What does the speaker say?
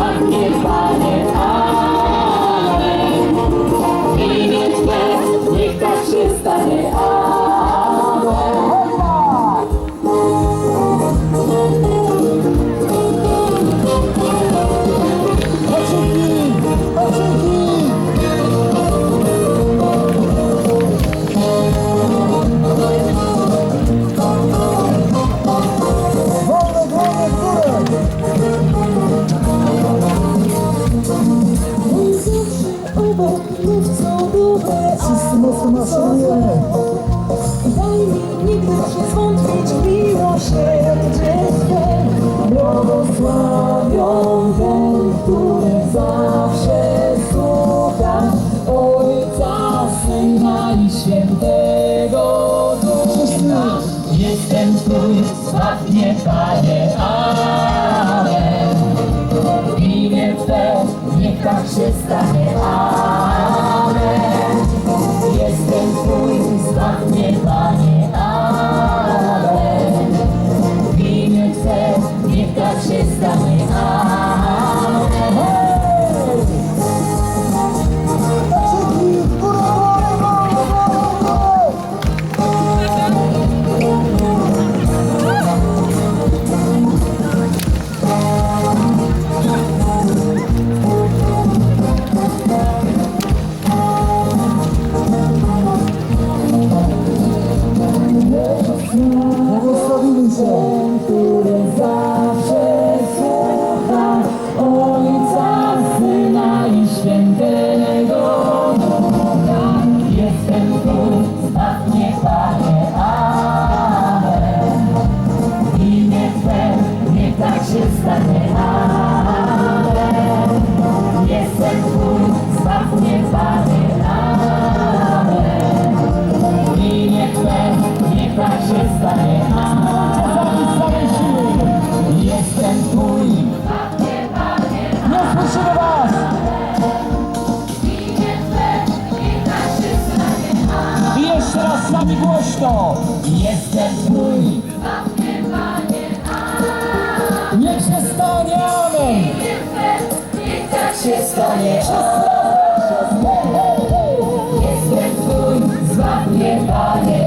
zbawnie, Panie, Amen. W imię Twe, niech tak się stanie, Amen. Wszyscy mocno maszerujemy! Daj mi nigdy nie zwątpić w miłosierdzie Twe Błogosławią ten, który zawsze słucha Ojca, Syna i Świętego Ducha Jestem Twój, zbaw mnie, Panie, Amen. W imię Twe, niech tak się stanie, Amen. Zbaw mnie, Panie, Amen. W Który zawsze słucha Ojca, Syna i Świętego Ducha. Jestem tu, zbaw mnie, Panie, Amen. W imię niech tak się stanie, Amen. Jestem Twój, zbaw mnie, Panie, Amen. W imię niech tak się stanie. Was! I jeszcze raz z nami głośno! Jestem Twój! Niech się stanie Amen! Niech się stanie Amen! Jestem Twój, zbaw mnie Panie!